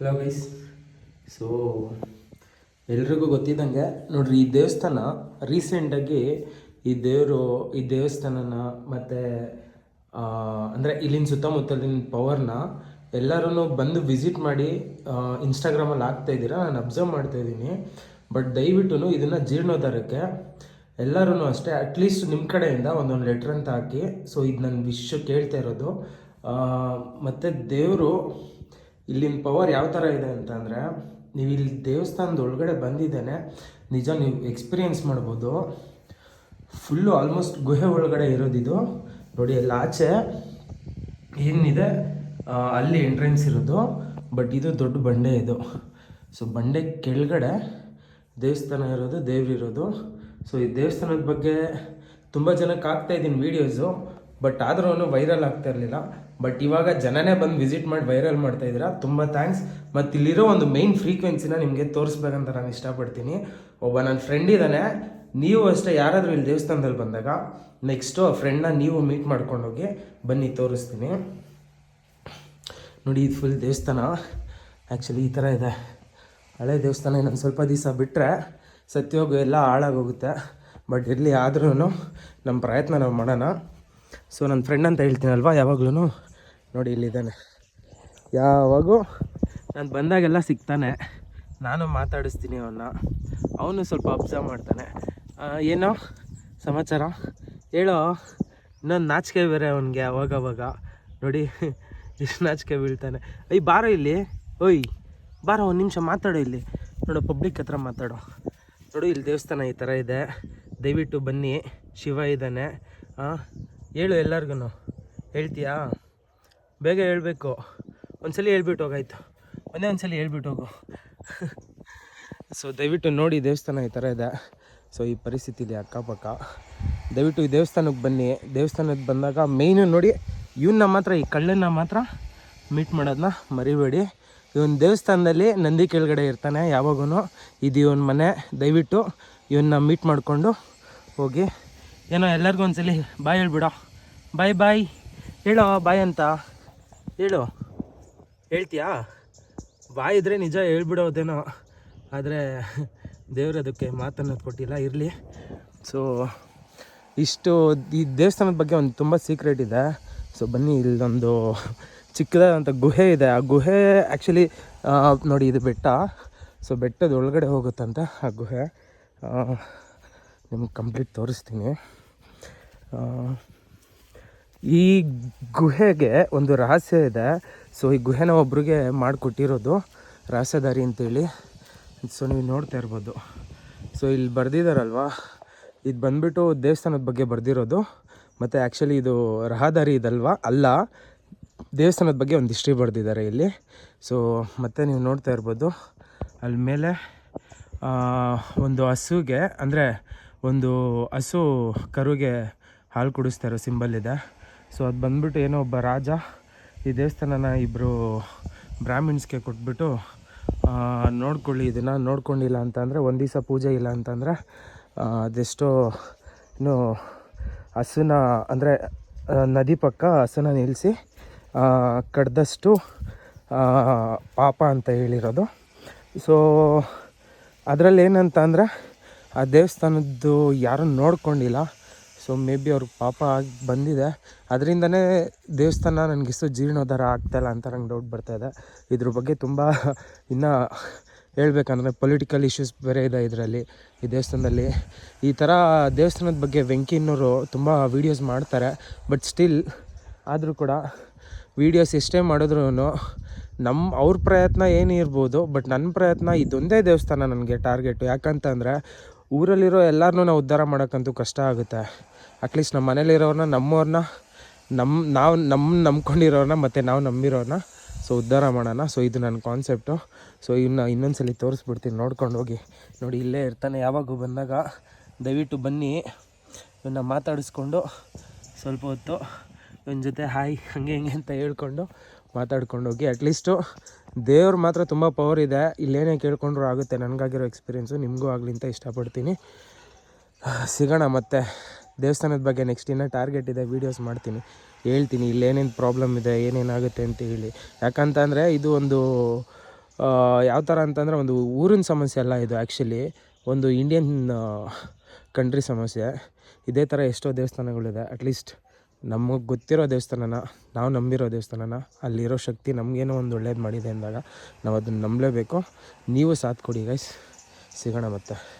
Hello guys so ಎಲ್ರಿಗೂ ಗೊತ್ತಿದ್ದಂಗೆ, ನೋಡ್ರಿ, ಈ ದೇವಸ್ಥಾನ ರೀಸೆಂಟಾಗಿ ಈ ದೇವರು, ಈ ದೇವಸ್ಥಾನನ ಮತ್ತು ಅಂದರೆ ಇಲ್ಲಿನ ಸುತ್ತಮುತ್ತಲಿನ ಪವರ್ನ ಎಲ್ಲರೂ ಬಂದು ವಿಸಿಟ್ ಮಾಡಿ ಇನ್ಸ್ಟಾಗ್ರಾಮಲ್ಲಿ ಹಾಕ್ತಾ ಇದ್ದೀರಾ, ನಾನು ಅಬ್ಸರ್ವ್ ಮಾಡ್ತಾ ಇದ್ದೀನಿ. ಬಟ್ ದಯವಿಟ್ಟು ಇದನ್ನು ಜೀರ್ಣೋದ್ಧಾರಕ್ಕೆ ಎಲ್ಲರೂ ಅಷ್ಟೇ ಅಟ್ಲೀಸ್ಟ್ ನಿಮ್ಮ ಕಡೆಯಿಂದ ಒಂದೊಂದು ಲೆಟ್ರ್ ಅಂತ ಹಾಕಿ ಸೊ ಇದು ನನ್ನ ವಿಶ್ ಕೇಳ್ತಾ ಇರೋದು. ಮತ್ತು ದೇವರು ಇಲ್ಲಿನ ಪವರ್ ಯಾವ ಥರ ಇದೆ ಅಂತಂದರೆ, ನೀವು ಇಲ್ಲಿ ದೇವಸ್ಥಾನದ ಒಳಗಡೆ ಬಂದಿದ್ದೇನೆ, ನಿಜ ನೀವು ಎಕ್ಸ್ಪೀರಿಯೆನ್ಸ್ ಮಾಡ್ಬೋದು. ಫುಲ್ಲು ಆಲ್ಮೋಸ್ಟ್ ಗುಹೆ ಒಳಗಡೆ ಇರೋದಿದು. ನೋಡಿ, ಅಲ್ಲಿ ಆಚೆ ಏನಿದೆ ಅಲ್ಲಿ ಎಂಟ್ರೆನ್ಸ್ ಇರೋದು ಬಟ್ ಇದು ದೊಡ್ಡ ಬಂಡೆ ಇದು. ಸೊ ಬಂಡೆ ಕೆಳಗಡೆ ದೇವಸ್ಥಾನ ಇರೋದು, ದೇವ್ರು ಇರೋದು. ಸೊ ಈ ದೇವಸ್ಥಾನದ ಬಗ್ಗೆ ತುಂಬ ಜನಕ್ಕೆ ಆಗ್ತಾ ಇದ್ದೀನಿ ವೀಡಿಯೋಸು ಬಟ್ ಆದರೂ ವೈರಲ್ ಆಗ್ತಾ ಇರಲಿಲ್ಲ. ಬಟ್ ಇವಾಗ ಜನನೇ ಬಂದು ವಿಸಿಟ್ ಮಾಡಿ ವೈರಲ್ ಮಾಡ್ತಾ ಇದ್ದೀರಾ, ತುಂಬ ಥ್ಯಾಂಕ್ಸ್ ಮತ್ತು ಇಲ್ಲಿರೋ ಒಂದು ಮೈನ್ ಫ್ರೀಕ್ವೆನ್ಸಿನ ನಿಮಗೆ ತೋರಿಸ್ಬೇಕಂತ ನಾನು ಇಷ್ಟಪಡ್ತೀನಿ. ಒಬ್ಬ ನನ್ನ ಫ್ರೆಂಡ್ ಇದ್ದಾನೆ ನೀವು ಅಷ್ಟೇ ಯಾರಾದರೂ ಇಲ್ಲಿ ದೇವಸ್ಥಾನದಲ್ಲಿ ಬಂದಾಗ ನೆಕ್ಸ್ಟು ಆ ಫ್ರೆಂಡ್ನ ನೀವು ಮೀಟ್ ಮಾಡ್ಕೊಂಡೋಗಿ ಬನ್ನಿ, ತೋರಿಸ್ತೀನಿ. ನೋಡಿ, ಇದು ಫುಲ್ ದೇವಸ್ಥಾನ. ಆ್ಯಕ್ಚುಲಿ ಈ ಥರ ಇದೆ. ಹಳೆ ದೇವಸ್ಥಾನ ಇನ್ನೊಂದು ಸ್ವಲ್ಪ ದಿವಸ ಬಿಟ್ಟರೆ ಸತ್ಯೋಗ ಎಲ್ಲ ಹಾಳಾಗೋಗುತ್ತೆ. ಬಟ್ ಇರಲಿ ಆದ್ರೂ ನಮ್ಮ ಪ್ರಯತ್ನ ನಾವು ಮಾಡೋಣ. ಸೊ ನನ್ನ ಫ್ರೆಂಡ್ ಅಂತ ಹೇಳ್ತೀನಲ್ವ ಯಾವಾಗ್ಲೂ ನೋಡಿ ಇಲ್ಲಿದ್ದಾನೆ ಯಾವಾಗೂ ನಾನು ಬಂದಾಗೆಲ್ಲ ಸಿಗ್ತಾನೆ. ನಾನು ಮಾತಾಡಿಸ್ತೀನಿ ಅವನ್ನ ಅವನು ಸ್ವಲ್ಪ ಅಬ್ಸರ್ವ್ ಮಾಡ್ತಾನೆ. ಏನೋ ಸಮಾಚಾರ? ಹೇಳೋ, ಇನ್ನೊಂದು ನಾಚಿಕೆ ಬೇರೆ ಅವನಿಗೆ ಅವಾಗವಾಗ. ನೋಡಿ ಎಷ್ಟು ನಾಚಿಕೆ ಬೀಳ್ತಾನೆ. ಅಯ್ಯ ಬಾರೋ ಇಲ್ಲಿ. ಓಯ್, ಬಾರೋ, ಒಂದು ನಿಮಿಷ ಮಾತಾಡೋ ಇಲ್ಲಿ. ನೋಡು ಪಬ್ಲಿಕ್ ಹತ್ರ ಮಾತಾಡೋ. ನೋಡು, ಇಲ್ಲಿ ದೇವಸ್ಥಾನ ಈ ಥರ ಇದೆ. ದಯವಿಟ್ಟು ಬನ್ನಿ. ಶಿವ ಇದ್ದಾನೆ. ಹಾಂ ಹೇಳು ಎಲ್ಲರಿಗೂ ಹೇಳ್ತೀಯಾ? ಬೇಗ ಹೇಳಬೇಕು. ಒಂದ್ಸಲಿ ಹೇಳ್ಬಿಟ್ಟು ಹೋಗಾಯ್ತು ಒಂದೇ ಒಂದ್ಸಲಿ ಹೇಳ್ಬಿಟ್ಟು ಹೋಗು. ಸೊ ದಯವಿಟ್ಟು ನೋಡಿ ದೇವಸ್ಥಾನ ಈ ಥರ ಇದೆ. ಸೊ ಈ ಪರಿಸ್ಥಿತಿಲಿ ಅಕ್ಕಪಕ್ಕ. ದಯವಿಟ್ಟು ಈ ದೇವಸ್ಥಾನಕ್ಕೆ ಬನ್ನಿ. ದೇವಸ್ಥಾನಕ್ಕೆ ಬಂದಾಗ ಮೇಯ್ನು ನೋಡಿ ಇವನ್ನ ಮಾತ್ರ, ಈ ಕಳ್ಳನ್ನ ಮಾತ್ರ ಮೀಟ್ ಮಾಡೋದನ್ನ ಮರಿಬೇಡಿ. ಇವನ್ ದೇವಸ್ಥಾನದಲ್ಲಿ ನಂದಿ ಕೆಳಗಡೆ ಇರ್ತಾನೆ ಯಾವಾಗೂ ಇದು ಇವನ ಮನೆ. ದಯವಿಟ್ಟು ಇವನ್ನ ಮೀಟ್ ಮಾಡಿಕೊಂಡು ಹೋಗಿ. ಏನೋ ಎಲ್ಲರಿಗೂ ಒಂದ್ಸಲಿ ಬಾಯ್ ಹೇಳ್ಬಿಡೋ. ಬಾಯ್ ಬಾಯ್ ಹೇಳೋ ಬಾಯ್ ಅಂತ. ಹೇಳು. ಹೇಳ್ತೀಯಾ? ಬಾಯಿದ್ರೆ ಇದ್ರೆ ನಿಜ ಹೇಳ್ಬಿಡೋದೇನೋ ಆದರೆ ದೇವ್ರು ಅದಕ್ಕೆ ಮಾತನ್ನೋದು ಕೊಟ್ಟಿಲ್ಲ ಇರಲಿ. ಸೊ ಇಷ್ಟು ಈ ದೇವಸ್ಥಾನದ ಬಗ್ಗೆ ಒಂದು ತುಂಬ ಸೀಕ್ರೆಟ್ ಇದೆ. ಸೊ ಬನ್ನಿ ಇಲ್ಲೊಂದು ಚಿಕ್ಕದಾದಂಥ ಗುಹೆ ಇದೆ. ಆ ಗುಹೆ ಆ್ಯಕ್ಚುಲಿ ನೋಡಿ ಇದು ಬೆಟ್ಟ. ಸೊ ಬೆಟ್ಟದ ಒಳಗಡೆ ಹೋಗುತ್ತಂತೆ ಆ ಗುಹೆ. ನಿಮ್ಗೆ ಕಂಪ್ಲೀಟ್ ತೋರಿಸ್ತೀನಿ. ಈ ಗುಹೆಗೆ ಒಂದು ರಹಸ್ಯ ಇದೆ. ಸೊ ಈ ಗುಹೆನ ಒಬ್ರಿಗೆ ಮಾಡಿಕೊಟ್ಟಿರೋದು ರಹಸ್ಯದಾರಿ ಅಂತೇಳಿ. ಸೊ ನೀವು ನೋಡ್ತಾ ಇರ್ಬೋದು. ಸೊ ಇಲ್ಲಿ ಬರೆದಿದ್ದಾರಲ್ವಾ ಇದು ಬಂದ್ಬಿಟ್ಟು ದೇವಸ್ಥಾನದ ಬಗ್ಗೆ ಬರೆದಿರೋದು. ಮತ್ತು ಆ್ಯಕ್ಚುಲಿ ಇದು ರಹದಾರಿ ಇದಲ್ವ? ಅಲ್ಲ, ದೇವಸ್ಥಾನದ ಬಗ್ಗೆ ಒಂದು ಹಿಸ್ಟ್ರಿ ಬರೆದಿದ್ದಾರೆ ಇಲ್ಲಿ. ಸೊ ಮತ್ತೆ ನೀವು ನೋಡ್ತಾ ಇರ್ಬೋದು. ಅಲ್ಲಿ ಮೇಲೆ ಒಂದು ಹಸುಗೆ, ಅಂದರೆ ಒಂದು ಹಸು ಕರುಗೆ ಹಾಲು ಕುಡಿಸ್ತಾ ಇರೋ ಸಿಂಬಲ್ ಇದೆ. ಸೊ ಅದು ಬಂದ್ಬಿಟ್ಟು ಏನೋ ಒಬ್ಬ ರಾಜ ಈ ದೇವಸ್ಥಾನನ ಇಬ್ಬರು ಬ್ರಾಹ್ಮಿಣ್ಸ್ಗೆ ಕೊಟ್ಬಿಟ್ಟು ನೋಡ್ಕೊಳ್ಳಿ ಇದನ್ನು, ನೋಡ್ಕೊಂಡಿಲ್ಲ ಅಂತಂದರೆ, ಒಂದು ದಿವಸ ಪೂಜೆ ಇಲ್ಲ ಅಂತಂದರೆ ಅದೆಷ್ಟೋ, ಇನ್ನು ಹಸುನ, ಅಂದರೆ ನದಿ ಪಕ್ಕ ಹಸುನ ನಿಲ್ಲಿಸಿ ಕಡ್ದಷ್ಟು ಪಾಪ ಅಂತ ಹೇಳಿರೋದು. ಸೊ, ಅದರಲ್ಲಿ ಏನಂತ ಅಂದರೆ ಆ ದೇವಸ್ಥಾನದ್ದು ಯಾರೂ ನೋಡ್ಕೊಂಡಿಲ್ಲ. ಸೊ ಮೇ ಬಿ ಅವ್ರಿಗೆ ಪಾಪ ಆಗಿ ಬಂದಿದೆ. ಅದರಿಂದನೇ ದೇವಸ್ಥಾನ ನನಗೆ ಇಷ್ಟು ಜೀರ್ಣೋದ್ಧಾರ ಆಗ್ತಾಯಿಲ್ಲ ಅಂತ ನಂಗೆ ಡೌಟ್ ಬರ್ತಾ ಇದೆ. ಇದ್ರ ಬಗ್ಗೆ ತುಂಬ ಇನ್ನೂ ಹೇಳ್ಬೇಕಂದ್ರೆ ಪೊಲಿಟಿಕಲ್ ಇಶ್ಯೂಸ್ ಬೇರೆ ಇದೆ ಇದರಲ್ಲಿ. ಈ ದೇವಸ್ಥಾನದಲ್ಲಿ ಈ ಥರ ದೇವಸ್ಥಾನದ ಬಗ್ಗೆ ವೆಂಕಿನವರು ತುಂಬ ವೀಡಿಯೋಸ್ ಮಾಡ್ತಾರೆ. ಬಟ್ ಸ್ಟಿಲ್ ಆದರೂ ಕೂಡ ವೀಡಿಯೋಸ್ ಎಷ್ಟೇ ಮಾಡಿದ್ರೂ ನಮ್ಮ ಅವ್ರ ಪ್ರಯತ್ನ ಏನಿರ್ಬೋದು ಬಟ್ ನನ್ನ ಪ್ರಯತ್ನ ಇದೊಂದೇ ದೇವಸ್ಥಾನ ನನಗೆ ಟಾರ್ಗೆಟು ಯಾಕಂತಂದರೆ ಊರಲ್ಲಿರೋ ಎಲ್ಲರನ್ನೂ ನಾವು ಉದ್ಧಾರ ಮಾಡೋಕ್ಕಂತೂ ಕಷ್ಟ ಆಗುತ್ತೆ. ಅಟ್ಲೀಸ್ಟ್ ನಮ್ಮ ಮನೇಲಿರೋರನ್ನ ನಮ್ಮವ್ರನ್ನ ನಮ್ಮ ನಾವು ನಮ್ಮ ನಂಬ್ಕೊಂಡಿರೋರನ್ನ ಮತ್ತು ನಾವು ನಂಬಿರೋರನ್ನ ಸೊ ಉದ್ಧಾರ ಮಾಡೋಣ. ಸೊ ಇದು ನನ್ನ ಕಾನ್ಸೆಪ್ಟು ಸೊ ಇನ್ನು ಇನ್ನೊಂದ್ಸಲಿ ತೋರಿಸ್ಬಿಡ್ತೀನಿ. ನೋಡ್ಕೊಂಡು ಹೋಗಿ. ನೋಡಿ, ಇಲ್ಲೇ ಇರ್ತಾನೆ. ಯಾವಾಗೂ ಬಂದಾಗ ದಯವಿಟ್ಟು ಬನ್ನಿ. ಇವನ್ನ ಮಾತಾಡಿಸ್ಕೊಂಡು ಸ್ವಲ್ಪ ಹೊತ್ತು ಇವನ ಜೊತೆ ಹಾಯ್, ಹಂಗೆ ಹಿಂಗೆ ಅಂತ ಹೇಳ್ಕೊಂಡು ಮಾತಾಡ್ಕೊಂಡು ಹೋಗಿ. ಅಟ್ಲೀಸ್ಟು ದೇವ್ರು ಮಾತ್ರ ತುಂಬ ಪವರ್ ಇದೆ. ಇಲ್ಲೇನೇ ಕೇಳ್ಕೊಂಡ್ರು ಆಗುತ್ತೆ. ನನಗಾಗಿರೋ ಎಕ್ಸ್ಪೀರಿಯೆನ್ಸು ನಿಮಗೂ ಆಗಲಿ ಅಂತ ಇಷ್ಟಪಡ್ತೀನಿ. ಸಿಗೋಣ ಮತ್ತೆ. ದೇವಸ್ಥಾನದ ಬಗ್ಗೆ ನೆಕ್ಸ್ಟ್ ಇನ್ನೂ ಟಾರ್ಗೆಟ್ ಇದೆ ವೀಡಿಯೋಸ್ ಮಾಡ್ತೀನಿ. ಹೇಳ್ತೀನಿ, ಇಲ್ಲೇನೇನು ಪ್ರಾಬ್ಲಮ್ ಇದೆ, ಏನೇನಾಗುತ್ತೆ ಅಂತ ಹೇಳಿ. ಯಾಕಂತಂದರೆ ಇದು ಒಂದು ಯಾವ ಥರ ಅಂತಂದರೆ ಒಂದು ಊರಿನ ಸಮಸ್ಯೆ ಅಲ್ಲ ಇದು ಆ್ಯಕ್ಚುಲಿ ಒಂದು ಇಂಡಿಯನ್ ಕಂಟ್ರಿ ಸಮಸ್ಯೆ. ಇದೇ ಥರ ಎಷ್ಟೋ ದೇವಸ್ಥಾನಗಳಿದೆ. ಅಟ್ಲೀಸ್ಟ್ ನಮಗೆ ಗೊತ್ತಿರೋ ದೇವಸ್ಥಾನನ, ನಾವು ನಂಬಿರೋ ದೇವಸ್ಥಾನನ, ಅಲ್ಲಿರೋ ಶಕ್ತಿ ನಮಗೇನೋ ಒಂದು ಒಳ್ಳೇದು ಮಾಡಿದೆ ಅಂದಾಗ ನಾವು ಅದನ್ನು ನಂಬಲೇಬೇಕು. ನೀವು ಸಾಥ್ ಕೊಡಿ ಗೈಸ್ ಸಿಗೋಣ ಮತ್ತೆ.